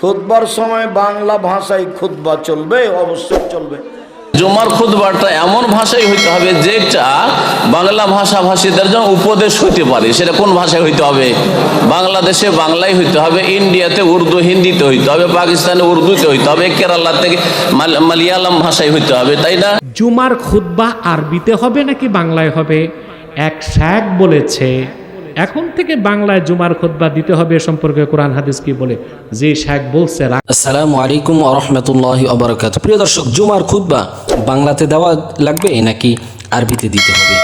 খুতবার সময় বাংলা ভাষায় খুতবা চলবে অবশ্যই চলবে। জুমার খুদবাটা এমন ভাষায় হইতে হবে যেটা বাংলা ভাষাভাষীদের জন্য উপদেশ হইতে পারে। সেটা কোন ভাষায় হইতে হবে? বাংলাদেশে বাংলায় হইতে হবে ইন্ডিয়াতে উর্দু হিন্দিতে হইতে হবে পাকিস্তানে উর্দুতে হইতে হবে কেরালা থেকে মাল- মালয়ালম ভাষায় হইতে হবে তাই না? জুমার খুতবা আরবিতে হবে নাকি বাংলায় হবে? এক শাক বলেছে। এখন থেকে বাংলায় জুমার খোদবা দিতে হবে সম্পর্কে কোরআন হাদিস কি বলে? যে শেখ বলছে আসসালামু আলাইকুম আরহামতুল্লাহ প্রিয় দর্শক, জুমার খুতবা বাংলাতে দেওয়া লাগবে নাকি আরবিতে দিতে হবে?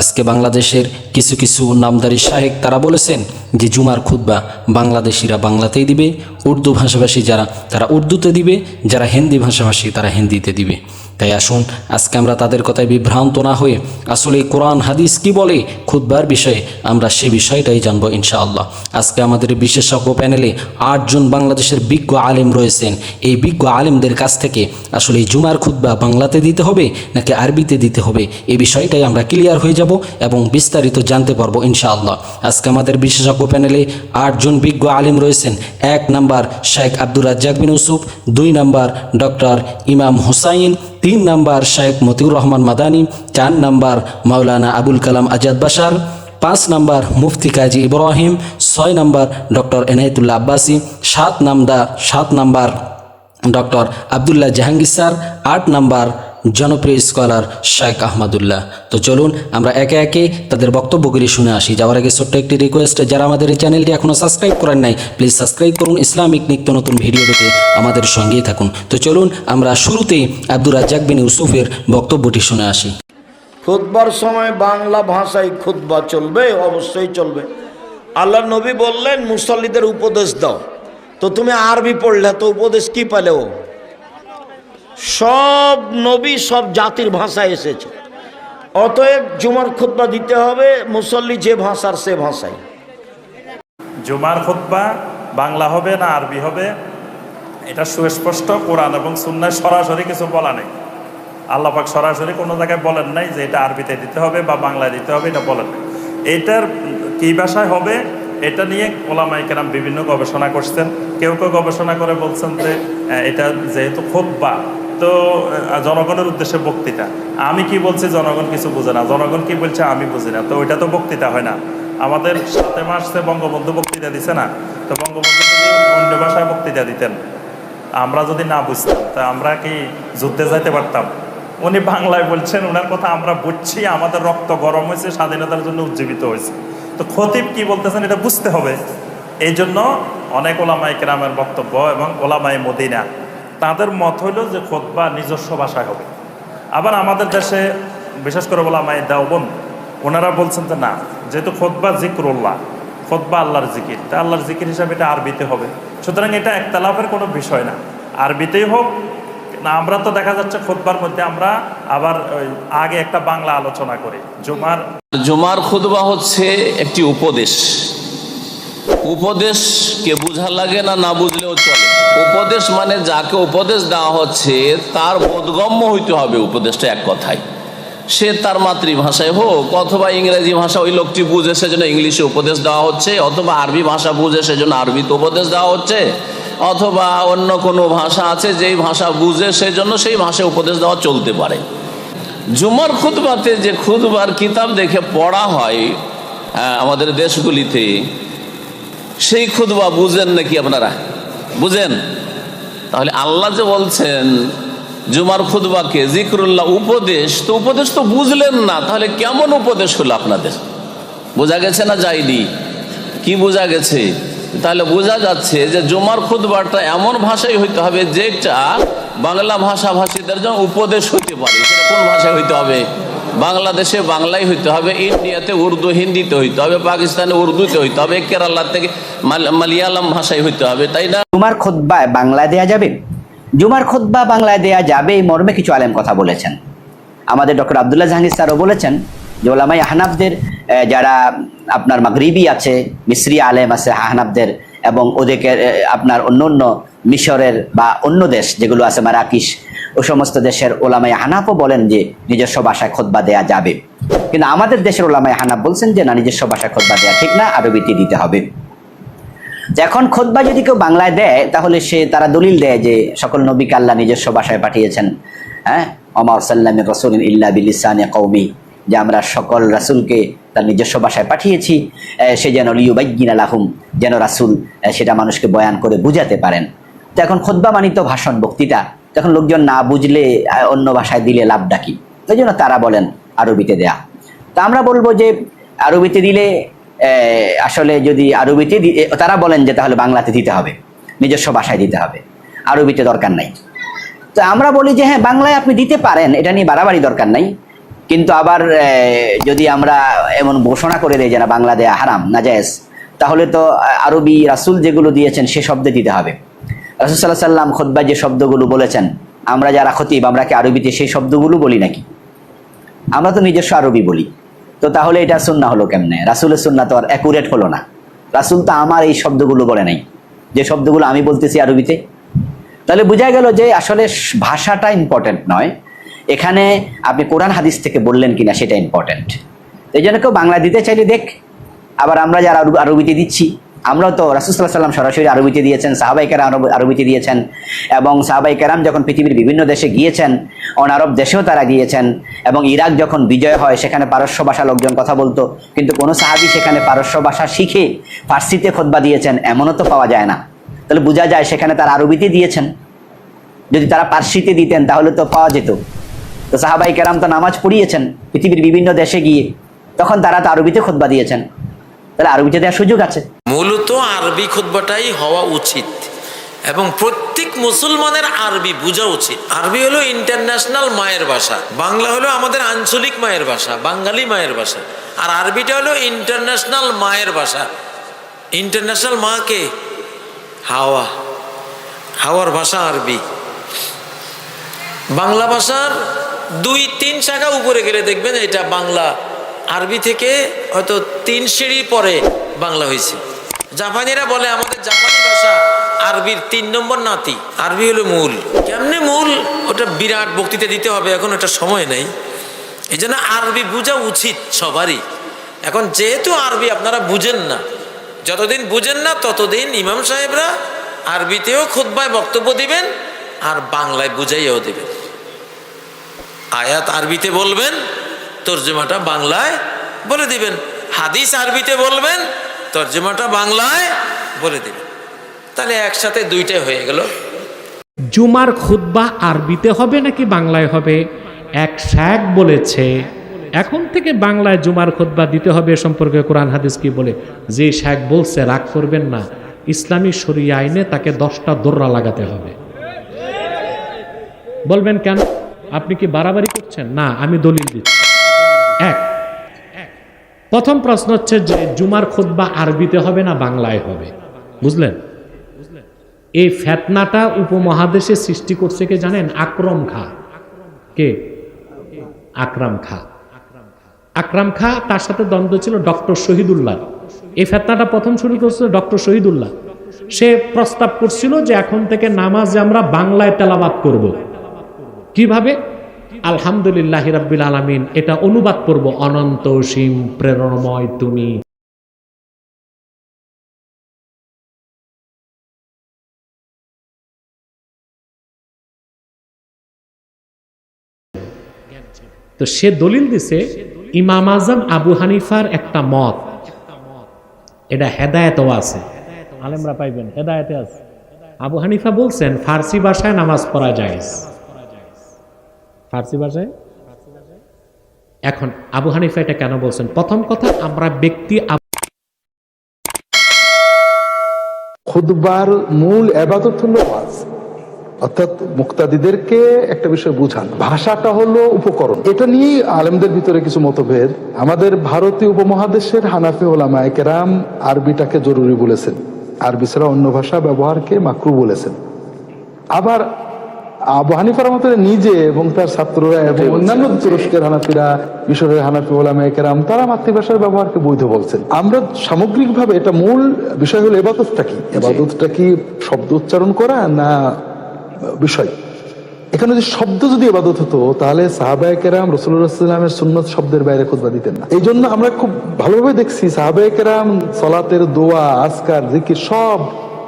আজকে বাংলাদেশের কিছু কিছু নামদারি শাহেক তারা বলেছেন যে, জুমার খুদ্া বাংলাদেশিরা বাংলাতেই দিবে উর্দু ভাষাভাষী যারা, তারা উর্দুতে দিবে, যারা হিন্দি ভাষাভাষী তারা হিন্দিতে দিবে। তাই আসুন, আজকে আমরা তাদের কথায় বিভ্রান্ত না হয়ে আসলে কোরআন, হাদিস কি বলে, খুতবার বিষয়ে আমরা সে বিষয়টাই জানব ইনশাআল্লাহ। আজকে আমাদের বিশেষজ্ঞ প্যানেলে আটজন বাংলাদেশের বিজ্ঞ আলেম রয়েছেন। এই বিজ্ঞ আলেমদের কাছ থেকে আসলে এই জুমার খুতবা বাংলাতে দিতে হবে, নাকি আরবিতে দিতে হবে এই বিষয়টাই আমরা ক্লিয়ার হয়ে যাব এবং বিস্তারিত জানতে পারব ইনশাআল্লাহ। আজকে আমাদের বিশেষজ্ঞ প্যানেলে আটজন বিজ্ঞ আলেম রয়েছেন, এক নাম্বার শেখ আব্দুর রাজ্জাক বিন ইউসুফ, দুই নাম্বার ডক্টর ইমাম হুসাইন, তিন নাম্বার শেখ মতিউর রহমান মাদানী, চার নাম্বার মাওলানা আবুল কালাম আজাদ বাসার পাঁচ নাম্বার মুফতি কাজী ইব্রাহিম, ছয় নাম্বার ডক্টর এনায়েতুল্লাহ আব্বাসী, সাত নামদা সাত number doctor Abdullah Jahangir sir, আট নাম্বার জনপ্রিয় স্কলার শেখ আহমদুল্লাহ। তো চলুন আমরা একে একে তাদের বক্তব্যগুলি শুনে আসি। যাওয়ার আগে ছোট্ট একটি রিকোয়েস্ট যারা আমাদের এই চ্যানেলটি এখনও সাবস্ক্রাইব করেন নাই প্লিজ সাবস্ক্রাইব করুন। ইসলামিক নিত্য নতুন ভিডিও পেতে আমাদের সঙ্গেই থাকুন। তো চলুন আমরা শুরুতেই আব্দুর রাজ্জাক বিন ইউসুফের বক্তব্যটি শুনে আসি। খুতবার সময় বাংলা ভাষায় খুতবা চলবে, অবশ্যই চলবে। আল্লাহ নবী বললেন, মুসল্লিদের উপদেশ দাও। তো তুমি আরবি পড়লে, তো উপদেশ কি পেলে ও? সব নবী, সব জাতির ভাষায় এসেছে। অতএব জুমার খুতবা দিতে হবে, মুসল্লি যে ভাষার সে ভাষায়। জুমার খুতবা বাংলা হবে না আরবি হবে? এটা সুস্পষ্ট কোরআন এবং সুন্নায় সরাসরি কিছু বলা নেই। আল্লাপাক সরাসরি কোনো জায়গায় বলেন নাই যে এটা আরবিতে দিতে হবে বা বাংলায় দিতে হবে, এটা বলেন এটার কী ভাষায় হবে, এটা নিয়ে ওলামাই কেরাম বিভিন্ন গবেষণা করছেন। কেউ কেউ গবেষণা করে বলছেন যে এটা যেহেতু খুতবা তো জনগণের উদ্দেশ্যে বক্তৃতা। আমি কি বলছি, জনগণ কিছু বুঝে না। জনগণ কি বলছে, আমি বুঝি না। তো ওইটা তো বক্তৃতা হয় না। আমাদের সাথে মাসে বঙ্গবন্ধু বক্তৃতা দিছে না, তো বঙ্গবন্ধু যদি অন্য ভাষায় বক্তৃতা দিতেন, আমরা যদি না বুঝতাম, তা আমরা কি যুদ্ধে যাইতে পারতাম? উনি বাংলায় বলছেন, ওনার কথা আমরা বুঝছি, আমাদের রক্ত গরম হয়েছে, স্বাধীনতার জন্য উজ্জীবিত হয়েছে। তো খতিব কি বলতেছেন, এটা বুঝতে হবে। এই জন্য অনেক ওলামাই কেরামের বক্তব্য এবং ওলামাই মদিনা তাদের মত হইল যে খোদবা নিজস্ব ভাষায় হবে। আবার আমাদের দেশে বিশেষ করে ওলামাই দাওবন ওনারা বলছেন যে না, যেহেতু খোদবা জিক্রুল্লাহ, খোদবা আল্লাহর জিকির, তা আল্লাহর জিকির হিসাবে এটা আরবিতে হবে। সুতরাং এটা একতলাফের কোনো বিষয় না। আরবিতেই হোক, না, আমরা তো দেখা যাচ্ছে খোদবার মধ্যে আমরা আবার ওই আগে একটা বাংলা আলোচনা করি। জুমার জুমার খুদবা হচ্ছে একটি উপদেশ। উপদেশকে বুঝা লাগে না না বুঝলেও চলে। উপদেশ মানে যাকে উপদেশ দেওয়া হচ্ছে, তার বোধগম্য হইতে হবে উপদেশটা এক কথায়। সে তার মাতৃভাষায় হোক, অথবা ইংরেজি ভাষা ওই লোকটি বুঝে সেজন্য ইংলিশে উপদেশ দেওয়া হচ্ছে, অথবা আরবি ভাষা বুঝে সেজন্য আরবিতে উপদেশ দেওয়া হচ্ছে, অথবা অন্য কোনো ভাষা আছে যেই ভাষা বুঝে সেজন্য সেই ভাষায় উপদেশ দেওয়া চলতে পারে। জুমার খুতবাতে যে খুতবার কিতাব দেখে পড়া হয় আমাদের দেশগুলিতে সেই খুতবা বুঝেন নাকি আপনারা? বুঝেন? তাহলে আল্লাহ যে বলছেন, জুমার খুতবাকে জিক্রুল্লাহ উপদেশ, তো উপদেশ তো বুঝলেন না, তাহলে কেমন উপদেশ হলো আপনাদের? বোঝা গেছে না যায়নি? কি বোঝা গেছে? তাহলে বোঝা যাচ্ছে যে জুমার খুতবাটা এমন ভাষাই হইতে হবে যেটা বাংলা ভাষাভাষীদের জন্য উপদেশ হইতে পারে। সেটা কোন ভাষায় হইতে হবে? বাংলাদেশে বাংলায় হইতে হবে ইন্ডিয়াতে উর্দু হিন্দিতে হইতে হবে পাকিস্তানে উর্দুতে হইতে হবে কেরালা থেকে মাল- মালয়ালম ভাষায় হইতে হবে তাই না? জুমার খোদ্বায় বাংলায় দেয়া যাবে? জুমার খোদ্বা বাংলায় দেয়া যাবে এই মর্মে কিছু আলেম কথা বলেছেন। আমাদের ডক্টর আবদুল্লাহ জাহাঙ্গীর স্যারও বলেছেন যে ওলামাই হানাফদের আহ, যারা আপনার মাগরিবি আছে মিসরি আলেম আছে হানাফদের এবং ওদেরকে আপনার অন্য অন্য মিশরের বা অন্য দেশ যেগুলো আছে মারাকিস ও সমস্ত দেশের ওলামাই হানাফও বলেন যে নিজস্ব ভাষায় খোদ্বা দেয়া যাবে। কিন্তু আমাদের দেশের ওলামাই হানাফ বলছেন যে, না, নিজস্ব ভাষায় খোদ্বা দেয়া ঠিক না আরবিতে দিতে হবে। এখন খোদবা যদি কেউ বাংলায় দেয়, তাহলে সে তারা দলিল দেয় যে, সকল নবীকে আল্লাহ নিজস্ব ভাষায় পাঠিয়েছেন। হ্যাঁ? অমর সাল্লাম রসুল ইল্লা বিলিসানে কৌমি যে, আমরা সকল রাসুলকে তার নিজস্ব ভাষায় পাঠিয়েছি। সে যেন লিউবাইগিন আলাহুম যেন রাসুল সেটা মানুষকে বয়ান করে বুঝাতে পারেন। তো এখন খোদবা মানিত ভাষণ বক্তৃতা তখন লোকজন না বুঝলে অন্য ভাষায় দিলে লাভ ডাকি এই জন্য তারা বলেন আরবিতে দেয়া। তা আমরা বলব যে, আরবিতে দিলে আসলে যদি আরবিতে তারা বলেন যে তাহলে বাংলাতে দিতে হবে। নিজস্ব ভাষায় দিতে হবে। আরবিতে দরকার নাই। তো আমরা বলি যে হ্যাঁ বাংলায় আপনি দিতে পারেন, এটা নিয়ে বাড়াবাড়ি দরকার নাই। কিন্তু আবার যদি আমরা এমন ঘোষণা করে দেই যে না, বাংলা দেয়া হারাম নাজায়েজ তাহলে তো আরবি রাসুল যেগুলো দিয়েছেন, সে শব্দে দিতে হবে। রাসুল সাল্লাহ সাল্লাম খোদ্া যে শব্দগুলো বলেছেন, আমরা যারা খতিব, আমরা কি আরবিতে সেই শব্দগুলো বলি নাকি? আমরা তো নিজস্ব আরবি বলি। তো তাহলে এটা সুন্না হলো কেমনে? রাসুলের সুন্না তো আর অ্যাকুরেট হলো না। রাসুল তো আমার এই শব্দগুলো বলে নাই। যে শব্দগুলো আমি বলতেছি আরবিতে। তাহলে বোঝা গেল যে আসলে ভাষাটা ইম্পর্টেন্ট নয়। এখানে আপনি কোরআন হাদিস থেকে বললেন কিনা সেটা ইম্পর্টেন্ট এই জন্য কেউ বাংলা দিতে চাইলে দেখ। আবার আমরা যারা আরবিতে দিচ্ছি আমরাও তো রাসুসাল্লাহ সাল্লাম সরাসরি আরবিতে দিয়েছেন সাহাবাই কেরাম আরব- আরবিতে দিয়েছেন এবং সাহাবাই কেরাম যখন পৃথিবীর বিভিন্ন দেশে গিয়েছেন, অন আরব দেশেও তারা গিয়েছেন এবং ইরাক যখন বিজয় হয়, সেখানে পারস্য ভাষা লোকজন কথা বলতো। কিন্তু কোনো সাহাবি সেখানে পারস্য ভাষা শিখে ফার্সিতে খোদবা দিয়েছেন, এমনও তো পাওয়া যায় না। তাহলে বোঝা যায় সেখানে তারা আরবিতে দিয়েছেন। যদি তারা পার্সিতে দিতেন, তাহলে তো পাওয়া যেত। তো সাহাবাই কেরাম তো নামাজ পড়িয়েছেন, পৃথিবীর বিভিন্ন দেশে গিয়ে। তখন তারা তো আরবিতে খোদবা দিয়েছেন। তাহলে আরবিতে দেওয়ার সুযোগ আছে? মূলত আরবি খুতবাটাই হওয়া উচিত এবং প্রত্যেক মুসলমানের আরবি বোঝা উচিত। আরবি হলো ইন্টারন্যাশনাল মায়ের ভাষা, বাংলা হলো আমাদের আঞ্চলিক মায়ের ভাষা, বাঙালি মায়ের ভাষা। আর আরবিটা হলো ইন্টারন্যাশনাল মায়ের ভাষা। ইন্টারন্যাশনাল মা কে? হাওয়া। হাওয়ার ভাষা আরবি। বাংলা ভাষার দুই তিন শাখা উপরে গেলে দেখবেন এটা বাংলা আরবি থেকে হয়তো তিন সিঁড়ি পরে বাংলা হয়েছে। জাপানিরা বলে আমাদের জাপানি ভাষা আরবির তিন নম্বর নাতি। আরবি হলো মূল। কেমনে মূল? ওটা বিরাট বক্তৃতা দিতে হবে, এখন ওটা সময় নেই। এই জন্য আরবি বোঝা উচিত সবারই। এখন যেহেতু আরবি আপনারা বুঝেন না, যতদিন বুঝেন না ততদিন ইমাম সাহেবরা আরবিতেও খুদ্বায় বক্তব্য দিবেন আর বাংলায় বুঝাইয়াও দিবেন। আয়াত আরবিতে বলবেন তর্জমাটা বাংলায় বলে দিবেন। হাদিস আরবিতে বলবেন, তর্জমাটা বাংলায় বলে দিবেন। তাহলে একসাথে দুইটাই হয়ে গেল। জুমার খুতবা আরবিতে হবে নাকি বাংলায় হবে? এক শাক বলেছে, এখন থেকে বাংলায় জুমার খুতবা দিতে হবে এ সম্পর্কে কোরআন হাদিস কি বলে? যে শাক বলছে, রাগ করবেন না। ইসলামী শরিয়া আইনে তাকে দশটা দোররা লাগাতে হবে। বলবেন কেন? আপনি কি বাড়াবাড়ি করছেন? না, আমি দলিল দিচ্ছি। এক। প্রথম প্রশ্ন হচ্ছে যে জুমার খুতবা আরবিতে হবে না বাংলায় হবে? বুঝলেন? এই ফেতনাটা উপমহাদেশে সৃষ্টি করছে কে জানেন? আক্রম খা। কে? আকরাম খা। আকরাম খা, তার সাথে দ্বন্দ্ব ছিল ডক্টর শহীদুল্লাহ। এই ফেতনাটা প্রথম শুরু করছিল ডক্টর শহীদুল্লাহ। সে প্রস্তাব করছিল যে এখন থেকে নামাজ আমরা বাংলায় তেলাবাদ করব। কীভাবে? আলহামদুলিল্লাহ রাব্বিল আলামিন এটা অনুবাদ করব অনন্ত সীম প্রেরণময় তুমি। তো সে দলিল দিছে ইমাম আজম আবু হানিফার একটা মত। এটা হেদায়েতও আছে। আলেমরা পাইবেন হেদায়েতে আছে। আবু হানিফা বলছেন ফার্সি ভাষায় নামাজ পড়া যায় ফার্সি ভাষায়? এখন আবু হানিফা এটা কেন বলছেন? প্রথম কথা আমরা ব্যক্তি খুদবার মূল এবাদত হলো ওয়াজ। অর্থাৎ মুক্তাদিদেরকে একটা বিষয় বুঝান। ভাষাটা হলো উপকরণ। এটা নিয়েই আলেমদের ভিতরে কিছু মতভেদ। আমাদের ভারতীয় উপমহাদেশের হানাফি ওলামা কেরাম আরবিটাকে জরুরি বলেছেন। আরবি ছাড়া অন্য ভাষা ব্যবহারকে মাকরু বলেছেন। আবার আবু হানিফার মতো নিজে এবং তার ছাত্ররা এবং অন্যান্য তুরস্কের হানাফিরা মিশরের হানাফি ওলামা কেরাম তারা মাতৃভাষার ব্যবহারকে বৈধ বলছেন। আমরা সামগ্রিকভাবে এটা মূল বিষয় হলো এবাদতটা কি? এবাদতটা কি শব্দ উচ্চারণ করা না বিষয়? এখানে যদি শব্দ যদি এবাদত হতো তাহলে সাহাবায়ে কেরাম রসুল্লাহামের সুন্নত শব্দের বাইরে খুতবা দিতেন না। এই জন্য আমরা খুব ভালোভাবে দেখছি সাহাবায়ে কেরাম সলাতের দোয়া আসকার জিকির সব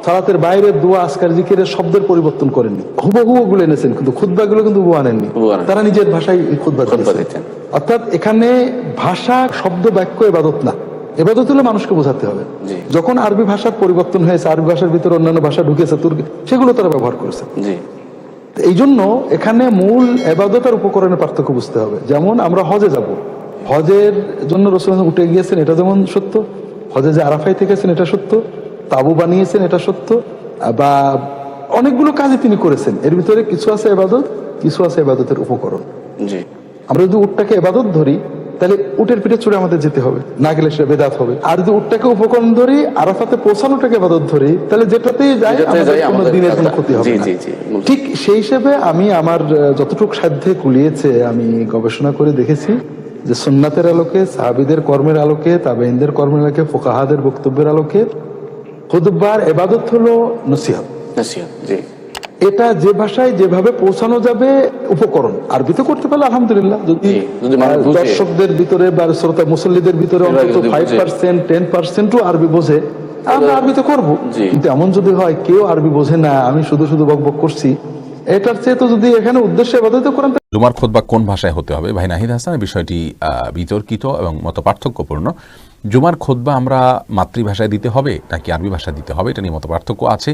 সালাতের বাইরে দোয়া আসকার জিকিরের শব্দের পরিবর্তন করেননি। হুবহু ওগুলো এনেছেন কিন্তু খুদ্বাগুলো কিন্তু হুবহু আনেননি। তারা নিজের ভাষায় খুদ্া দিতেন দিতেন। অর্থাৎ এখানে ভাষা শব্দ বাক্য এবাদত না। এবাদত হলে মানুষকে বোঝাতে হবে। যখন আরবি ভাষার পরিবর্তন হয়েছে আরবি ভাষার ভিতরে অন্যান্য ভাষা ঢুকেছে তুর্কি সেগুলো তারা ব্যবহার করেছে। এই জন্য এখানে মূল এবাদত আর উপকরণের পার্থক্য বুঝতে হবে। যেমন আমরা হজে যাব। হজের জন্য রসুল উঠে গিয়েছেন এটা যেমন সত্য। হজে যে আরাফাই থেকেছেন এটা সত্য। তাবু বানিয়েছেন এটা সত্য। বা অনেকগুলো কাজই তিনি করেছেন। এর ভিতরে কিছু আছে এবাদত কিছু আছে এবাদতের উপকরণ। জি। আমরা যদি উটটাকে এবাদত ধরি তাহলে উটের পিঠে চড়ে আমাদের যেতে হবে। না গেলে সেটা বেদাত হবে। আর যদি উটটাকে উপকরণ ধরি আরাফাতে পৌঁছানোটাকে এবাদত ধরি তাহলে যেটাতেই যাই আমাদের দিনের কোনো ক্ষতি হবে। ঠিক সেই হিসেবে আমি আমার যতটুকু সাধ্যে কুলিয়েছে আমি গবেষণা করে দেখেছি যে সুন্নাতের আলোকে সাহাবিদের কর্মের আলোকে তাবেইনদের কর্মের আলোকে ফোকাহাদের বক্তব্যের আলোকে খুদবার এবাদত হলো নসিহত। নসিহত জি। এটা যে ভাষায় যেভাবে পৌঁছানো যাবে উপকরণ। আরবিতে করতে পারলে আলহামদুলিল্লাহ যদি। দর্শকদের ভিতরে বা শ্রোতা মুসল্লিদের ভিতরে অন্তত ফাইভ পার্সেন্ট টেন পার্সেন্টও আরবি বোঝে আমরা আরবিতে করব। কিন্তু এমন যদি হয় কেউ আরবি বোঝে না আমি শুধু শুধু বক বক করছি। এটার চেয়ে তো যদি এখানে উদ্দেশ্যে বাধাতে করেন জুমার খোদবা কোন ভাষায় হতে হবে? ভাই নাহিদ হাসান বিষয়টি বিতর্কিত এবং মত পার্থক্যপূর্ণ জুমার খোদবা আমরা মাতৃভাষায় দিতে হবে নাকি আরবি ভাষায় দিতে হবে? এটা নিয়ে মত পার্থক্য আছে।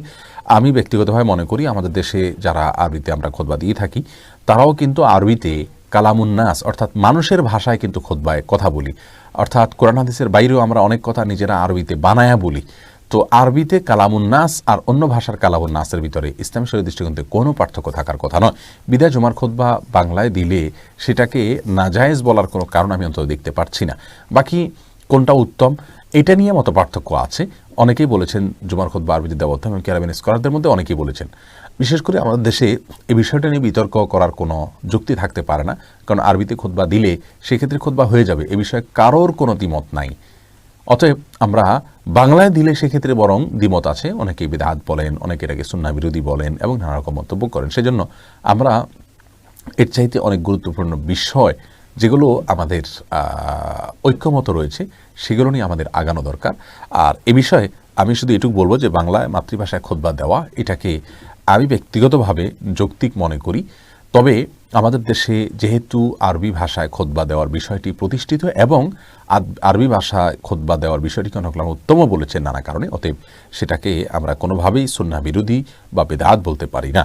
আমি ব্যক্তিগতভাবে মনে করি আমাদের দেশে যারা আরবিতে আমরা খোদবা দিয়ে থাকি, তারাও কিন্তু আরবিতে কালামুন্নাস, অর্থাৎ মানুষের ভাষায় কিন্তু খোদবায় কথা বলি। অর্থাৎ কোরআন হাদিসের বাইরেও আমরা অনেক কথা নিজেরা আরবিতে বানায়া বলি। তো আরবিতে কালামুন্নাস আর অন্য ভাষার কালামুন্নাসের ভিতরে ইসলাম শরীর দৃষ্টিকোণে কোনো পার্থক্য থাকার কথা নয়। বিদায় জুমার খোদবা বাংলায় দিলে সেটাকে নাজায়েজ বলার কোনো কারণ আমি অন্তত দেখতে পারছি না। বাকি কোনটা উত্তম, এটা নিয়ে মতো পার্থক্য আছে। অনেকেই বলেছেন জুমার খোদবা আরবিতে দেওয়া উত্তম এবং ক্যারাবিন স্কলারদের মধ্যে অনেকেই বলেছেন। বিশেষ করে আমাদের দেশে এই বিষয়টা নিয়ে বিতর্ক করার কোনো যুক্তি থাকতে পারে না, কারণ আরবিতে খোদবা দিলে সেক্ষেত্রে খোদবা হয়ে যাবে। এ বিষয়ে কারোর কোনো দ্বিমত নাই। অতএব আমরা বাংলায় দিলে সেক্ষেত্রে বরং দ্বিমত আছে। অনেকে বিদাত বলেন, অনেকে এটাকে সুন্না বিরোধী বলেন এবং নানা রকম মন্তব্য করেন। সেজন্য আমরা এর চাইতে অনেক গুরুত্বপূর্ণ বিষয় যেগুলো আমাদের ঐক্যমত রয়েছে, সেগুলো নিয়ে আমাদের আগানো দরকার। আর এ বিষয়ে আমি শুধু এটুকু বলব যে বাংলায় মাতৃভাষায় খোদবা দেওয়া, এটাকে আমি ব্যক্তিগতভাবে যৌক্তিক মনে করি। তবে আমাদের দেশে যেহেতু আরবি ভাষায় খোদবা দেওয়ার বিষয়টি প্রতিষ্ঠিত এবং আরবি ভাষায় খোদবা দেওয়ার বিষয়টিকে অনেক উত্তম বলেছেন নানা কারণে, অতএব সেটাকে আমরা কোনোভাবেই সুন্না বিরোধী বা বেদাত বলতে পারি না।